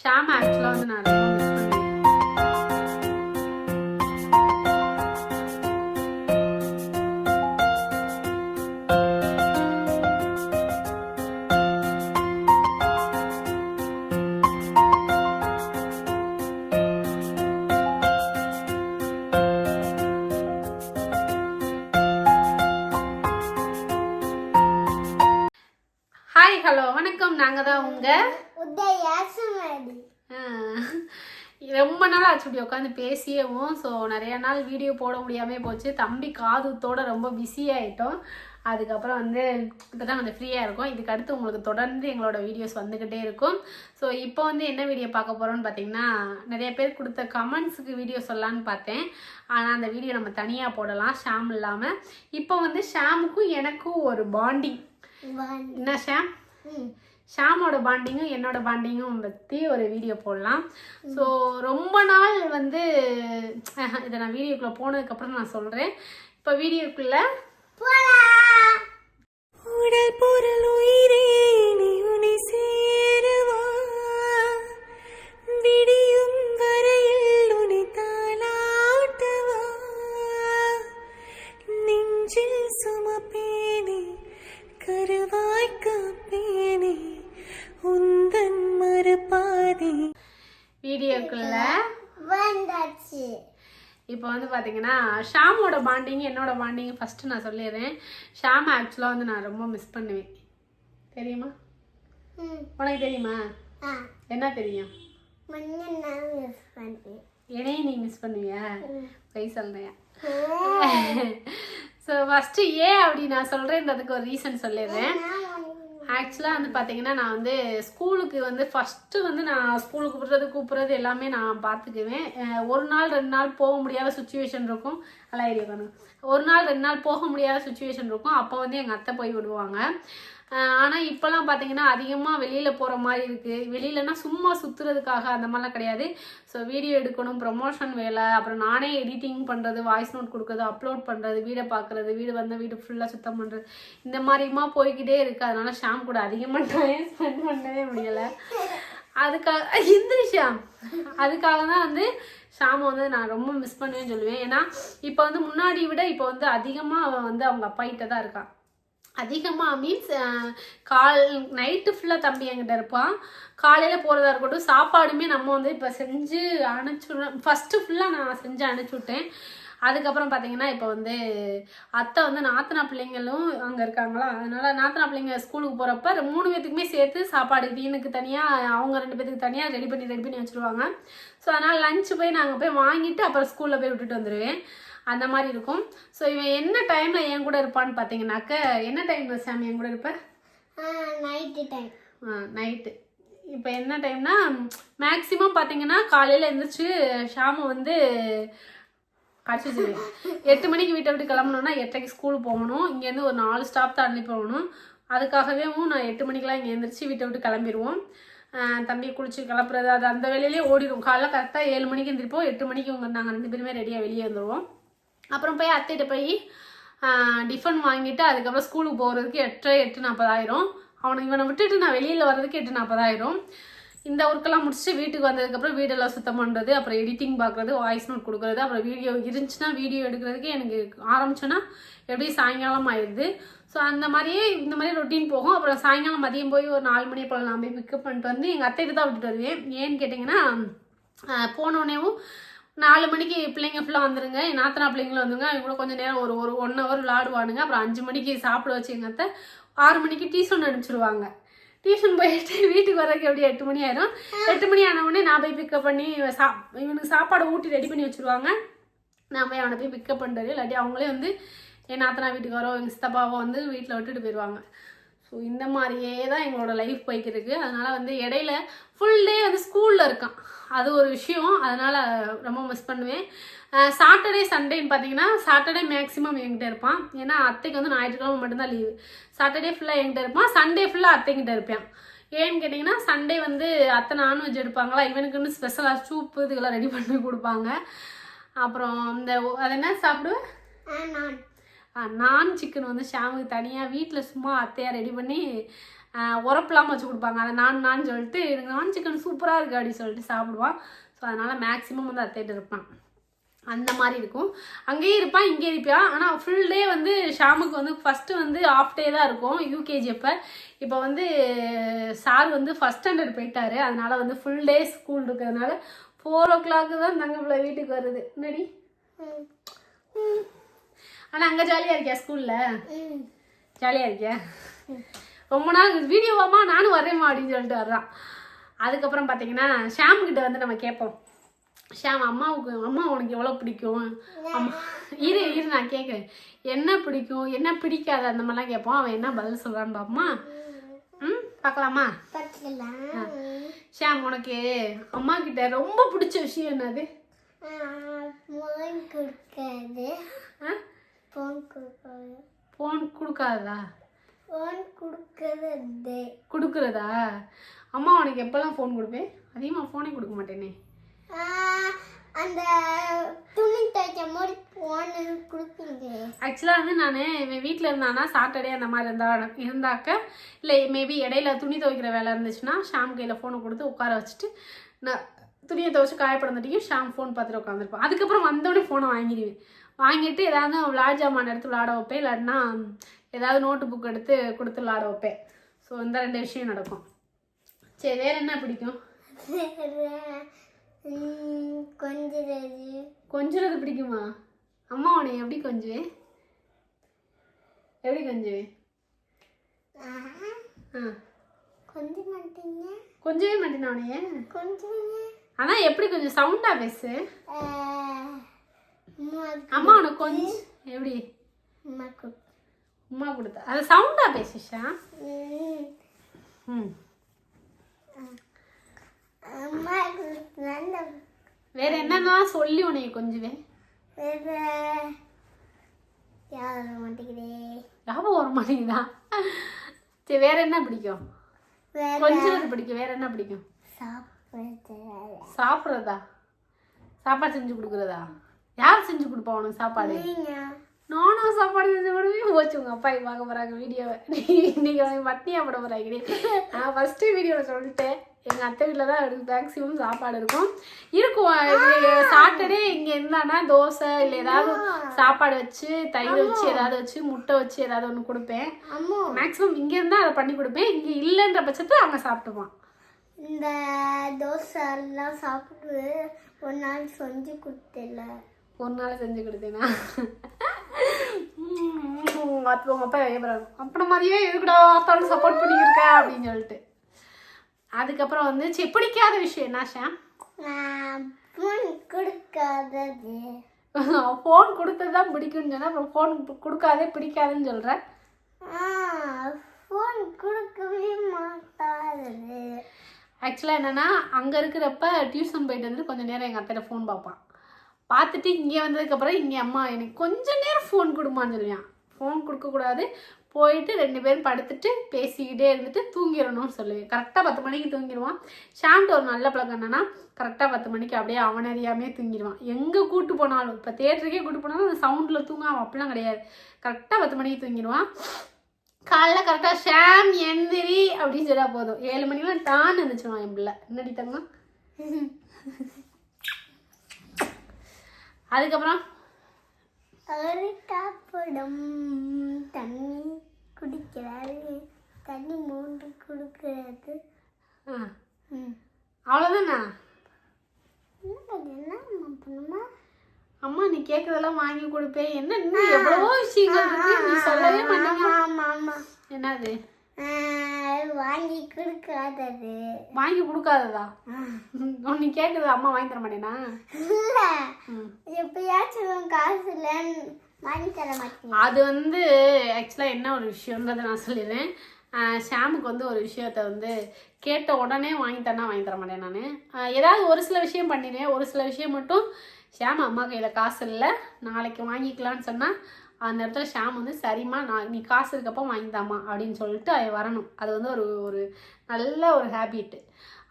ஷாம் ஆக்சுவலாக வந்து நான் ரொம்ப மிஸ் பண்ணுவேன் ரொம்ப நாள் ஆச்சு இப்படி உட்காந்து பேசியவும். ஸோ நிறைய நாள் வீடியோ போட முடியாமல் போச்சு. தம்பி காதுத்தோட ரொம்ப பிஸி ஆகிட்டோம் அதுக்கப்புறம் வந்து தான் கொஞ்சம் ஃப்ரீயாக இருக்கும். இதுக்கு அடுத்து உங்களுக்கு தொடர்ந்து எங்களோட வீடியோஸ் வந்துக்கிட்டே இருக்கும். ஸோ இப்போ வந்து என்ன வீடியோ பார்க்க போகிறோம்னு பார்த்தீங்கன்னா நிறைய பேர் கொடுத்த கமெண்ட்ஸுக்கு வீடியோ சொல்லலான்னு பார்த்தேன். ஆனால் அந்த வீடியோ நம்ம தனியாக போடலாம். ஷாம் இல்லாமல் இப்போ வந்து ஷாமுக்கும் எனக்கும் ஒரு பாண்டிங் என்ன ஷாம்? ஷாமோட பாண்டிங்கும் என்னோட பாண்டிங்கும் பற்றி ஒரு வீடியோ போடலாம். ஸோ ரொம்ப நாள் வந்து இதை நான் வீடியோக்குள்ளே போனதுக்கப்புறம் நான் சொல்கிறேன் இப்போ வீடியோக்குள்ளே உடல் பொருள் உயிரே. வீடியோக்குள்ளே வந்தாச்சு. இப்போ வந்து பார்த்தீங்கன்னா ஷாமோட பாண்டிங் என்னோட பாண்டிங் ஃபஸ்ட்டு நான் சொல்லிடுறேன். ஷாம் ஆக்சுவலாக வந்து நான் ரொம்ப மிஸ் பண்ணுவேன். தெரியுமா? உனக்கு தெரியுமா? என்ன தெரியும்? என்னையும் நீ மிஸ் பண்ணுவியா? போய் சொல்றியா? ஸோ ஃபஸ்ட்டு ஏன் அப்படி நான் சொல்கிறேன்றதுக்கு ஒரு ரீசன் சொல்லிடுறேன். ஆக்சுவலாக வந்து பார்த்தீங்கன்னா நான் வந்து ஸ்கூலுக்கு வந்து ஃபஸ்ட்டு வந்து நான் ஸ்கூலுக்கு கூப்பிட்றது கூப்பிட்றது எல்லாமே நான் பார்த்துக்குவேன் ஒரு நாள் ரெண்டு நாள் போக முடியாத சுச்சுவேஷன் இருக்கும். அலாயிரி உட்காந்து ஒரு நாள் ரெண்டு நாள் போக முடியாத சுச்சுவேஷன் இருக்கும். அப்போ வந்து எங்கள் அத்தை போய் விடுவாங்க. ஆனால் இப்போல்லாம் பார்த்தீங்கன்னா அதிகமாக வெளியில் போகிற மாதிரி இருக்குது வெளியிலனா சும்மா சுற்றுறதுக்காக அந்த மாதிரிலாம் கிடையாது. ஸோ வீடியோ எடுக்கணும் ப்ரொமோஷன் வேலை அப்புறம் நானே எடிட்டிங் பண்ணுறது வாய்ஸ் நோட் கொடுக்குறது அப்லோட் பண்ணுறது வீடை பார்க்குறது வீடு வந்த வீடு ஃபுல்லாக சுத்தம் பண்ணுறது இந்த மாதிரிமா போய்கிட்டே இருக்குது அதனால ஷாம் கூட அதிகமாக டைம் ஸ்பெண்ட் பண்ணவே முடியலை. அதுக்காக இந்த அதுக்காக தான் வந்து ஷாமை வந்து நான் ரொம்ப மிஸ் பண்ணுவேன்னு சொல்லுவேன். ஏன்னா இப்போ வந்து முன்னாடி விட இப்போ வந்து அதிகமாக அவன் வந்து அவங்க அப்பா கிட்ட தான் இருக்கான். அதிகமாக மீன்ஸ் கால் நைட்டு ஃபுல்லாக தம்பி என்கிட்ட இருப்பான் காலையில் போகிறதா இருக்கட்டும் சாப்பாடுமே நம்ம வந்து இப்போ செஞ்சு அனுப்பிச்சுடுறோம் ஃபஸ்ட்டு ஃபுல்லாக நான் செஞ்சு அனுப்பிச்சி விட்டேன். அதுக்கப்புறம் பார்த்தீங்கன்னா இப்போ வந்து அத்தை வந்து நாத்தனா பிள்ளைங்களும் அங்கே இருக்காங்களா? அதனால நாத்தனா பிள்ளைங்க ஸ்கூலுக்கு போகிறப்ப மூணு பேத்துக்குமே சேர்த்து சாப்பாடு வீணுக்கு தனியாக அவங்க ரெண்டு பேத்துக்கு தனியாக ரெடி பண்ணி ரெடி பண்ணி வச்சுருவாங்க. ஸோ அதனால் லஞ்சு போய் நாங்கள் போய் வாங்கிட்டு அப்புறம் ஸ்கூலில் போய் விட்டுட்டு வந்துடுவேன் அந்த மாதிரி இருக்கும். ஸோ இவன் என்ன டைமில் என் கூட இருப்பான்னு பார்த்தீங்கன்னாக்க என்ன டைமில் சாமி என் கூட இருப்பேன் நைட்டு டைம் நைட்டு இப்போ என்ன டைம்னா மேக்ஸிமம் பார்த்தீங்கன்னா காலையில் எழுந்திரிச்சு ஷாமு வந்து கடிச்சு வச்சிருவேன் எட்டு மணிக்கு வீட்டை விட்டு கிளம்பணும்னா எட்டரைக்கு ஸ்கூல் போகணும். இங்கேருந்து ஒரு நாலு ஸ்டாப் தாண்டி போகணும். அதுக்காகவே நான் எட்டு மணிக்கெலாம் இங்கே எழுந்திரிச்சு வீட்டை விட்டு கிளம்பிடுவோம் தம்பி குளிச்சு கிளப்புறது அது அந்த வேலையிலே ஓடிடும் காலைல கரெக்டாக ஏழு மணிக்கு எந்திரிப்போம். எட்டு மணிக்கு உங்க நாங்கள் ரெண்டு பேருமே ரெடியாக வெளியே வந்துடுவோம் அப்புறம் போய் அத்தைகிட்ட போய் டிஃபன் வாங்கிட்டு அதுக்கப்புறம் ஸ்கூலுக்கு போகிறதுக்கு எட்டு எட்டு நாற்பதாயிரம். அவனை இவனை விட்டுட்டு நான் வெளியில் வர்றதுக்கு எட்டு நாற்பதாயிரம். இந்த ஒர்க்கெல்லாம் முடிச்சுட்டு வீட்டுக்கு வந்ததுக்கப்புறம் வீடெல்லாம் சுத்தம் பண்ணுறது அப்புறம் எடிட்டிங் பார்க்குறது வாய்ஸ் நோட் கொடுக்குறது அப்புறம் வீடியோ இருந்துச்சுன்னா வீடியோ எடுக்கிறதுக்கு எனக்கு ஆரம்பிச்சோன்னா எப்படி சாயங்காலம் ஆயிடுது. ஸோ அந்த மாதிரியே இந்த மாதிரி ரொட்டீன் போகும். அப்புறம் சாயங்காலம் மதியம் போய் ஒரு நாலு மணி போல் நான் போய் பிக்கப் பண்ணிட்டு வந்து எங்கள் அத்தைகிட்ட தான் விட்டுட்டு வருவேன். ஏன்னு கேட்டிங்கன்னா போனோடனேவும் நாலு மணிக்கு பிள்ளைங்க ஃபுல்லாக வந்துருங்க. என் நாத்தனா பிள்ளைங்களும் வந்துங்க. அவங்க கூட கொஞ்சம் நேரம் ஒரு ஒரு ஒன் ஹவர் விளாடுவானுங்க அப்புறம் அஞ்சு மணிக்கு சாப்பிட வச்சு ஆறு மணிக்கு டியூஷன் அனுப்பிச்சிடுவாங்க டியூஷன் போயிட்டு வீட்டுக்கு வரதுக்கு எப்படி எட்டு மணி ஆயிரும். எட்டு மணி ஆன உடனே நான் போய் பிக்கப் பண்ணி இவன் சா இவனுக்கு சாப்பாடு ஊட்டி ரெடி பண்ணி வச்சுருவாங்க. நான் போய் அவனை போய் பிக்கப் பண்ணுறது இல்லாட்டி அவங்களே வந்து என் நாத்தனா வீட்டுக்காரோ எங்கள் சித்தப்பாவோ வந்து வீட்டில் விட்டுட்டு போயிடுவாங்க ஸோ இந்த மாதிரியே தான் எங்களோட லைஃப் போய்க்கிட்டு இருக்கு அதனால் வந்து இடையில ஃபுல் டே வந்து ஸ்கூலில் இருக்கான். அது ஒரு விஷயம். அதனால் ரொம்ப மிஸ் பண்ணுவேன். சாட்டர்டே சண்டேன்னு பார்த்தீங்கன்னா சாட்டர்டே மேக்ஸிமம் என்கிட்ட இருப்பான். ஏன்னா அத்தைக்கு வந்து ஞாயிற்றுக்கிழமை மட்டும்தான் லீவு சாட்டர்டே ஃபுல்லாக என்கிட்ட இருப்பான். சண்டே ஃபுல்லாக அத்தைக்கிட்ட இருப்பேன். ஏன்னு கேட்டிங்கன்னா சண்டே வந்து அத்தை நான்வெஜ் எடுப்பாங்களா? இவனுக்குன்னு ஸ்பெஷலாக சூப்பு இதுக்கெல்லாம் ரெடி பண்ணி கொடுப்பாங்க. அப்புறம் இந்த அது என்ன சாப்பிடுவேன் நான் சிக்கன் வந்து ஷாமுக்கு தனியாக வீட்டில் சும்மா அத்தையாக ரெடி பண்ணி உரப்பெல்லாம் வச்சு கொடுப்பாங்க. அதை நான் நான் சொல்லிட்டு எனக்கு நான் சிக்கன் சூப்பராக இருக்குது அப்படின்னு சொல்லிட்டு சாப்பிடுவான். ஸோ அதனால் மேக்ஸிமம் வந்து அத்தைட்டு இருப்பான். அந்த மாதிரி இருக்கும். அங்கேயும் இருப்பான் இங்கே இருப்பான். ஆனால் ஃபுல் டே வந்து ஷாமுக்கு வந்து ஃபஸ்ட்டு வந்து ஆஃப் டே தான் இருக்கும் யூகேஜி அப்போ. இப்போ வந்து சார் வந்து ஃபஸ்ட் ஸ்டாண்டர்ட் போயிட்டாரு. அதனால் வந்து ஃபுல் டே ஸ்கூல் இருக்கிறதுனால ஃபோர் ஓ கிளாக்கு தான் தங்க பிள்ளை வீட்டுக்கு வருது. என்னடி? ஆனால் அங்கே ஜாலியாக இருக்கியா ஸ்கூலில் ஜாலியாக இருக்கியா? ரொம்ப நாள் வீடியோவாமா நானும் வரேம்மா அப்படின்னு சொல்லிட்டு வர்றான். அதுக்கப்புறம் பார்த்தீங்கன்னா ஷாம் கிட்ட வந்து நம்ம கேட்போம். ஷாம் அம்மாவுக்கு அம்மா உனக்கு எவ்வளோ பிடிக்கும்? அம்மா இரு இரு நான் கேட்குறேன் என்ன பிடிக்கும்? என்ன பிடிக்காது? அந்த மாதிரிலாம் கேட்போம். அவன் என்ன பதில் சொல்கிறான்னு பாப்போமா? ம் பார்க்கலாமா பார்க்கலாம் ஷாம் உனக்கு அம்மா கிட்ட ரொம்ப பிடிச்ச விஷயம் என்னது? ஃபோன் கொடுக்காது ஃபோன் கொடுக்கறது. கொடுக்குறதா? அம்மா உனக்கு எப்போல்லாம் ஃபோன் கொடுப்பேன் அதிகமாக ஃபோனே கொடுக்க மாட்டேனே. அந்த துணி துவைச்ச மாதிரி ஃபோன் கொடுப்பீங்க ஆக்சுவலாக வந்து நான் இவன் வீட்டில் இருந்தானா சாட்டர்டே அந்த மாதிரி இருந்தா இருந்தாக்க இல்லை மேபி இடையில துணி துவைக்கிற வேலை இருந்துச்சுன்னா ஷாம் கையில் ஃபோனை கொடுத்து உட்கார வச்சுட்டு நான் துணியை துவைச்சு காயப்படுறதுட்டையும் ஷாம் ஃபோன் பார்த்துட்டு உட்காந்துருப்பேன் அதுக்கப்புறம் வந்தோடனே ஃபோனை வாங்கிடுவேன். வாங்கிட்டு ஏதாவது விளாட ஜாமான் எடுத்து விளாட வைப்பேன். இல்லாட்டினா ஏதாவது நோட்டு புக் எடுத்து கொடுத்து விளாட வைப்பேன். ஸோ இந்த ரெண்டு விஷயம் நடக்கும். சரி வேற என்ன பிடிக்கும்? கொஞ்சம் கொஞ்சுறது பிடிக்குமா? அம்மா உன்னை எப்படி கொஞ்சுவேன் எப்படி கொஞ்சுவேன் ஆ. கொஞ்சம் மாட்டீங்க கொஞ்சவே மாட்டேன் உனைய கொஞ்சம் ஆனா எப்படி கொஞ்சம் சவுண்டா பேசு. அம்மா உனக்கு கொஞ்சம் எப்படி? உமா கொடுத்தா. அது சவுண்டா பேசுஷா ம். வேற என்னென்னலாம் சொல்லி உனைய கொஞ்சுவேன். வேற யாரும் மாட்டேங்கிறே ஞாபகம் வர மாட்டேங்குதா? சரி வேற என்ன பிடிக்கும்? கொஞ்சுறது பிடிக்கும். வேற என்ன பிடிக்கும்? சாப்பிட்றதா? சாப்பாடு செஞ்சு கொடுக்குறதா? யார் செஞ்சு கொடுப்பா உனக்கு சாப்பாடு? நானும் சாப்பாடு செஞ்சு கொடுப்பேன். போச்சு உங்க அப்பா பார்க்க போறாங்க வீடியோவை. இன்னைக்கு உனக்கு பட்னியா போட போறாங்க நான் ஃபர்ஸ்ட் வீடியோவில் சொல்லிட்டேன். எங்க அத்தை வீட்டில் தான் மேக்ஸிமம் சாப்பாடு இருக்கும். இருக்கும் சாட்டர்டே இங்க இருந்தானா தோசை இல்லை ஏதாவது சாப்பாடு வச்சு தயிர் வச்சு ஏதாவது வச்சு முட்டை வச்சு ஏதாவது ஒன்று கொடுப்பேன். மேக்ஸிமம் இங்க இருந்தா அதை பண்ணி கொடுப்பேன். இங்க இல்லைன்ற பட்சத்தில் அங்கே சாப்பிட்டுப்பான் இந்த தோசை எல்லாம் சாப்பிட்டு ஒரு நாள் செஞ்சு கொடுத்தில்ல ஒரு நாள் செஞ்சு கொடுத்தேனா? உம், அப்போ உங்க அப்பா ஏபுறாங்க அப்படி மாதிரியே எதுக்குடா அத்தாலும் சப்போர்ட் பண்ணியிருக்க அப்படின்னு சொல்லிட்டு. அதுக்கப்புறம் வந்து சரி பிடிக்காத விஷயம் என்ன ஷாம் ஃபோன் கொடுக்காதது. ஃபோன் கொடுத்தது தான் பிடிக்கும்னு சொன்னா அப்புறம் ஃபோன் கொடுக்காதே பிடிக்காதுன்னு சொல்ற? ஃபோன் கொடுக்கவே மாட்டாது ஆக்சுவலாக என்னன்னா அங்கே இருக்கிறப்ப டியூஷன் போயிட்டு வந்து கொஞ்சம் நேரம் எங்கள் அத்தையில ஃபோன் பார்ப்பான். பார்த்துட்டு இங்கே வந்ததுக்கப்புறம் இங்கே அம்மா எனக்கு கொஞ்ச நேரம் ஃபோன் கொடுமான்னு சொல்லுவான். ஃபோன் கொடுக்கக்கூடாது போயிட்டு ரெண்டு பேரும் படுத்துட்டு பேசிக்கிட்டே இருந்துட்டு தூங்கிடணும்னு சொல்லுவேன். கரெக்டாக பத்து மணிக்கு தூங்கிடுவான். ஷாம்ட்டு ஒரு நல்ல பழக்கம் என்னன்னா கரெக்டாக பத்து மணிக்கு அப்படியே அவன் அறியாமே தூங்கிடுவான். எங்கே கூட்டு போனாலும் இப்போ தேட்டருக்கே கூட்டு போனாலும் அந்த சவுண்டில் தூங்க அவன் அப்படிலாம் கிடையாது. கரெக்டாக பத்து மணிக்கு தூங்கிடுவான். காலைல கரெக்டாக ஷாம் எந்திரி அப்படின்னு சொல்லா போதும். ஏழு மணிக்கெலாம் டான் இருந்துச்சுவான் என் பிள்ளை. என்னடி தங்கம்? அதுக்கப்புறம்? ஒரு காப்பிடம் தண்ணி குடிக்கிறாரு. தண்ணி மூன்று கொடுக்கிறது. ஆ. அவ்வளோதானா என்ன அம்மா நீ கேட்கறதெல்லாம் வாங்கி கொடுப்பேன். என்ன இன்னும் எவ்வளவோ விஷயங்கள் இருக்கு. நீ சொல்லவே மாட்டேங்க. ஆமா ஆமா. என்னது? வாங்கி கொடுக்காதது. வாங்கி கொடுக்காததா? நீ கேட்கறது அம்மா வாங்கி தர மாட்டேனா? இல்ல. எப்பயாச்சும் காசு இல்லைன்னு வாங்கி தர மாட்டேங்க அது வந்து ஆக்சுவலாக என்ன ஒரு விஷயன்றதை நான் சொல்லிடுறேன். ஷாமுக்கு வந்து ஒரு விஷயத்த வந்து கேட்ட உடனே வாங்கி தரனா வாங்கி தர மாட்டேன் நான். ஏதாவது ஒரு சில விஷயம் பண்ணிடுவேன் ஒரு சில விஷயம் மட்டும் ஷாம் அம்மா கையில் காசு இல்லை நாளைக்கு வாங்கிக்கலாம்னு சொன்னால் அந்த இடத்துல ஷாம் வந்து சரிம்மா நான் நீ காசு இருக்கப்போ வாங்கித்தாம்மா அப்படின்னு சொல்லிட்டு அது வரணும். அது வந்து ஒரு ஒரு நல்ல ஒரு ஹேபிட்டு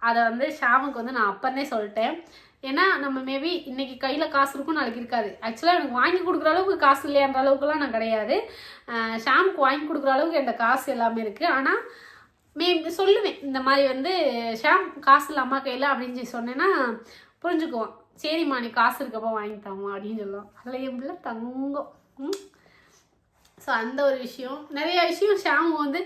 அதை வந்து ஷாமுக்கு வந்து நான் அப்பன்னே சொல்லிட்டேன். ஏன்னா நம்ம மேபி இன்னைக்கு கையில் காசு இருக்கும் நாளைக்கு இருக்காது. ஆக்சுவலாக எனக்கு வாங்கி கொடுக்குற அளவுக்கு காசு இல்லையான்ற அளவுக்குலாம் நான் கிடையாது. ஷாமுக்கு வாங்கி கொடுக்குற அளவுக்கு என்கிட்ட காசு எல்லாமே இருக்குது ஆனால் மே சொல்லுவேன். இந்த மாதிரி வந்து ஷாம் காசு இல்லை அம்மா கையில் அப்படின்னு சொல்லி சொன்னேன்னா புரிஞ்சுக்குவான். சரிம்மா நீ காசு இருக்கப்போ வாங்கித்தாம்மா அப்படின்னு சொல்லுவான். அதில் என் பிள்ளை தங்கம். ம்? ஸோ அந்த ஒரு விஷயம். நிறைய விஷயம் ஷாம் வந்து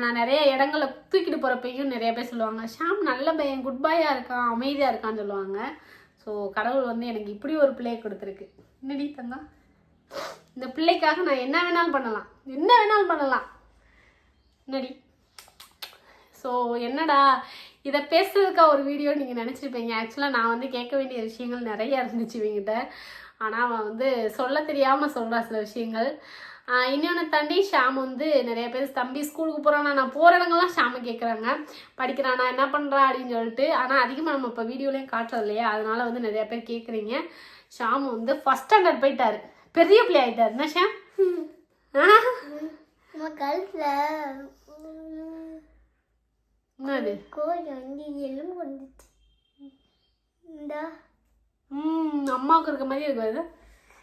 நான் நிறைய இடங்களை தூக்கிட்டு போகிறப்பையும் நிறைய பேர் சொல்லுவாங்க ஷாம் நல்ல பையன் குட் பாயாக இருக்கான் அமைதியாக இருக்கான்னு சொல்லுவாங்க. ஸோ கடவுள் வந்து எனக்கு இப்படி ஒரு பிள்ளையை கொடுத்துருக்கு. என்னடி தங்கம்? இந்த பிள்ளைக்காக நான் என்ன வேணாலும் பண்ணலாம். என்ன வேணாலும் பண்ணலாம். என்னடி? ஸோ என்னடா? இதை பேசுறதுக்கா ஒரு வீடியோ நீங்கள் நினச்சிருப்பீங்க. ஆக்சுவலாக நான் வந்து கேட்க வேண்டிய விஷயங்கள் நிறைய இருந்துச்சு இவங்கிட்ட. ஆனால் அவன் வந்து சொல்ல தெரியாமல் சொல்கிறா சில விஷயங்கள். இன்னொன்று தாண்டி ஷாம் வந்து நிறைய பேர் தம்பி ஸ்கூலுக்கு போகிறானா நான் போகிற இடங்கள்லாம் ஷாமை கேட்குறாங்க படிக்கிறானா என்ன பண்ணுறா அப்படின்னு சொல்லிட்டு. ஆனால் அதிகமாக நம்ம இப்போ வீடியோலையும் காட்டுறது இல்லையா? அதனால வந்து நிறைய பேர் கேட்குறீங்க ஷாம் வந்து ஃபஸ்ட் ஸ்டாண்டர்ட் போயிட்டாரு. பெரிய பிள்ளை ஆயிட்டாரு. என்ன ஷாம்? என்னது? அம்மாவுக்கு இருக்க மாதிரி இருக்கு அது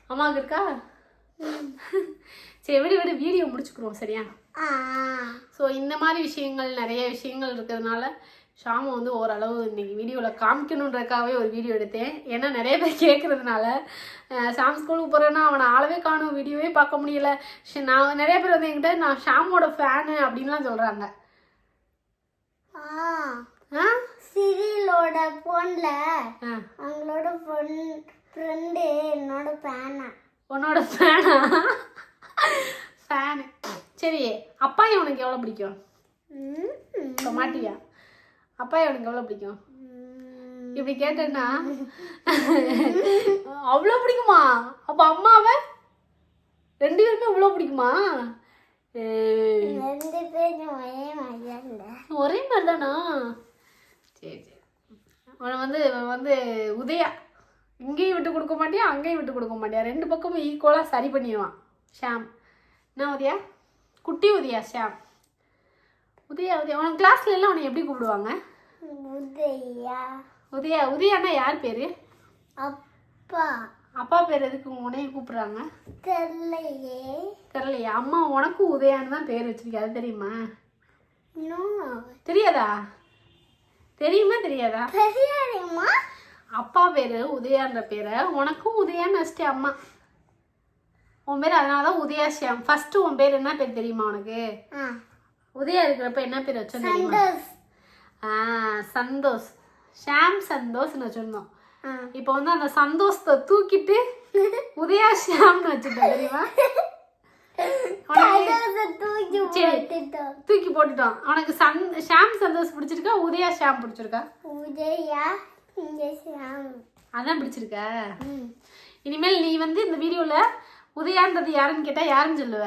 அம்மாவுக்கு இருக்கா? சரி விடு விடு வீடியோ முடிச்சுக்கிறோம் சரியா? ஸோ இந்த மாதிரி விஷயங்கள் நிறைய விஷயங்கள் இருக்கிறதுனால ஷாமு வந்து ஓரளவு இன்னைக்கு வீடியோவில் காமிக்கணுன்றதுக்காகவே ஒரு வீடியோ எடுத்தேன். ஏன்னா நிறைய பேர் கேட்குறதுனால ஷாம் ஸ்கூலுக்கு போகிறேன்னா அவனை ஆளவே காணும் வீடியோவே பார்க்க முடியல. நான் நிறைய பேர் வந்து என்கிட்ட நான் ஷாமோட ஃபேனு அப்படின்லாம் சொல்கிறாங்க சிறிலோட ஃபோனில் அவங்களோட ஃப்ரெண்டு என்னோட பேனா உன்னோட ஃபேனா ஃபேனு சரி அப்பாயை உனக்கு எவ்வளோ பிடிக்கும்? இப்போ மாட்டியா? அப்பாயை உனக்கு எவ்வளோ பிடிக்கும்? இப்படி கேட்டேன்னா அவ்வளோ பிடிக்குமா? அப்போ அம்மாவை? ரெண்டு பேருமே இவ்வளோ பிடிக்குமா? ஏய், ரெண்டு பேரும் ஒரே மாதிரி இருந்த ஒரே மாதிரி தானா சரி சரி. அவனை வந்து வந்து உதயா. இங்கேயும் விட்டு கொடுக்க மாட்டியா? அங்கேயும் விட்டு கொடுக்க மாட்டியா? ரெண்டு பக்கமும் ஈக்குவலாக சரி பண்ணிடுவான். ஷாம். என்ன உதயா? குட்டி உதயா ஷாம்? உதயா உதயா உனக்கு கிளாஸ்ல எல்லாம் உன்னை எப்படி கூப்பிடுவாங்க? உதயா. உதயா உதயானா யார் பேர்? அப்பா. அப்பா பேர் எதுக்கு உன்னையும் கூப்பிடுறாங்க? தெரியலையே. தெரியலையா. அம்மா உனக்கும் உதயான்னு தான் பேர் வச்சிருக்கா அது தெரியுமா? தெரியாதா? தெரியுமா தெரியாதா? தெரியாதுமா அப்பா பேர் உதயான்ற பேரை. உனக்கும் உதயான்னு வச்சிட்டே அம்மா. உன் பேர் அதனால தான் உதயா ஷியாம். ஃபர்ஸ்ட் உன் பேர் என்ன பேர் தெரியுமா உனக்கு? உதயா இருக்கிறப்ப என்ன பேர் வச்சோம் தெரியுமா? சந்தோஷ். ஆ சந்தோஷ். ஷாம் சந்தோஷ்னு வச்சிருந்தோம். இப்போ வந்து அந்த சந்தோஷத்தை தூக்கிட்டு உதயா ஷியாம்னு வச்சுட்டோம் தெரியுமா? தூக்கி. போட்டுட்டோம். உனக்கு சந் ஷாம் சந்தோஷ் பிடிச்சிருக்கா? உதயா ஷாம் பிடிச்சிருக்கா? உதயா அதான் பிடிச்சிருக்கா. இனிமேல் நீ வந்து இந்த வீடியோவில் உதயான்றது யாருன்னு கேட்டால் யாருன்னு சொல்லுவ?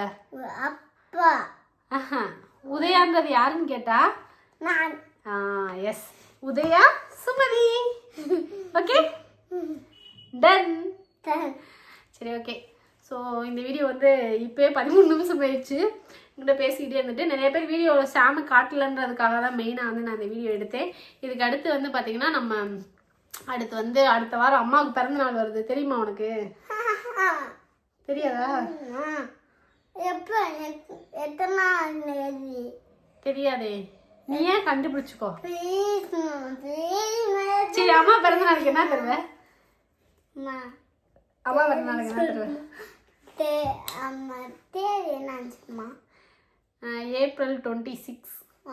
அப்பா. ஆஹா. உதயான்றது யாருன்னு கேட்டா? நான். A S Udaya Sumathi. Okay? Done சரி ஓகே. ஸோ இந்த வீடியோ வந்து இப்போயே பதிமூணு நிமிஷம் போயிடுச்சு உங்கள்கிட்ட பேசிக்கிட்டே இருந்துட்டு நிறைய பேர் வீடியோவில் சாம காட்டலன்றதுக்காக தான் மெயினாக வந்து நான் இந்த வீடியோ எடுத்தேன். இதுக்கு அடுத்து வந்து பார்த்தீங்கன்னா நம்ம அடுத்து வந்து அடுத்த வாரம் அம்மாவுக்கு பிறந்த நாள் வருது. தெரியுமா உனக்கு? தெரியாதா? எப்போ எத்தனாம் தேதி தெரியாதே. நீ ஏன் கண்டுபிடிச்சிக்கோ? சரி அம்மா பிறந்த நாளைக்கு என்ன தருவ? அம்மா. பிறந்த நாளைக்கு என்ன தருவ? April twenty six. ஆ.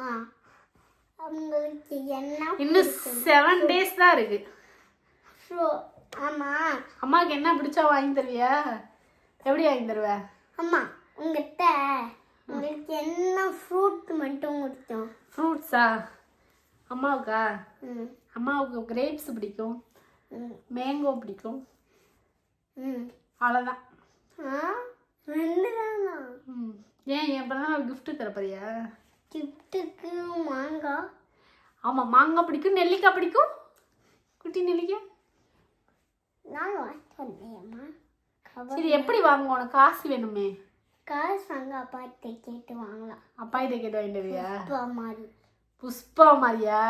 உங்களுக்கு என்ன இன்னும் செவன் டேஸ் தான் இருக்கு. ஷோ ஆமா. அம்மாவுக்கு என்ன பிடிச்சா வாங்கி தருவியா? எப்படி வாங்கி தருவ? அம்மா உங்ககிட்ட உங்களுக்கு என்ன ஃப்ரூட் மட்டும் கொடுத்தோம் ஃப்ரூட்ஸா அம்மாவுக்கா? ம். அம்மாவுக்கு கிரேப்ஸ் பிடிக்கும். மேங்கோ பிடிக்கும். ம். அவ்வளோதான் ரெண்டு தானா? ம். ஏன் என் பிறந்த நாள் gift தரப்போறியா கிஃப்ட்டுக்கு மாங்காய் ஆமாம் மாங்காய் பிடிக்கும் நெல்லிக்காய் பிடிக்கும். குட்டி நெல்லிக்காய். நான் வாங்க சொன்னேம்மா சரி எப்படி வாங்க உனக்கு காசு வேணுமே. காசு வாங்க அப்பாட்ட கேட்டு வாங்கலாம். அப்பா கேட்டு வாங்கிட்டு வருவியா அப்பா மாதிரி. புஷ்பா மாதிரியா?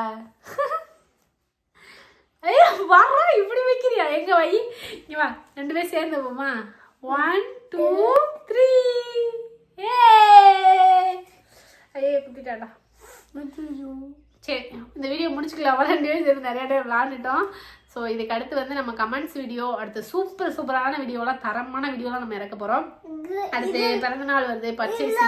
ஐயா வர்றா இப்படி வைக்கிறியா? எங்க வை? இங்க வா ரெண்டு பேரும் சேர்ந்து போமா ஒன் டூ த்ரீ ஏ ஐயே குத்திட்டாடா சரி இந்த வீடியோ முடிச்சுக்கலாம். பேரும் சேர்ந்து நிறைய டைம் விளாண்டுட்டோம் ஸோ இதுக்கு அடுத்து வந்து நம்ம கமெண்ட்ஸ் வீடியோ அடுத்து சூப்பர் சூப்பரான வீடியோலாம் தரமான வீடியோலாம் நம்ம இறக்க போகிறோம் அடுத்து பிறந்த நாள் வருது பர்ச்சேஸ்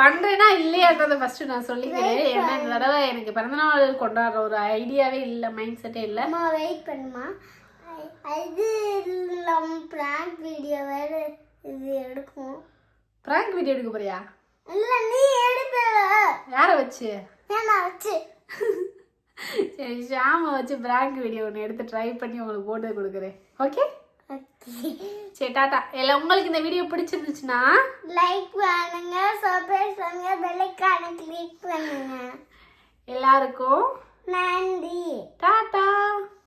பண்றேன்னா இல்லையான்றத ஃபர்ஸ்ட் நான் சொல்லிக்கிறேன். ஏன்னா இந்த தடவை எனக்கு பிறந்தநாள் கொண்டாடுற ஒரு ஐடியாவே இல்லை மைண்ட் செட்டே இல்லை. வெயிட் பண்ணுமா? இது இல்லாம பிராங்க் வீடியோ வேற இது எடுக்கும். ப்ராங்க் வீடியோ எடுக்க போறியா? இல்ல நீ எடுப்ப யாரை வச்சு? ஏன்னா வச்சு. சரி ஷாமை வச்சு ப்ராங்க் வீடியோ ஒன்று எடுத்து ட்ரை பண்ணி உங்களுக்கு போட்டு கொடுக்குறேன். ஓகே. சரி டாட்டா எல்லாம் உங்களுக்கு இந்த வீடியோ பிடிச்சிருந்துச்சுன்னா? லைக் பண்ணுங்க சப்ஸ்கிரைப் பண்ணுங்க பெல் ஐகானை கிளிக் பண்ணுங்க. எல்லாருக்கும் நன்றி. டாட்டா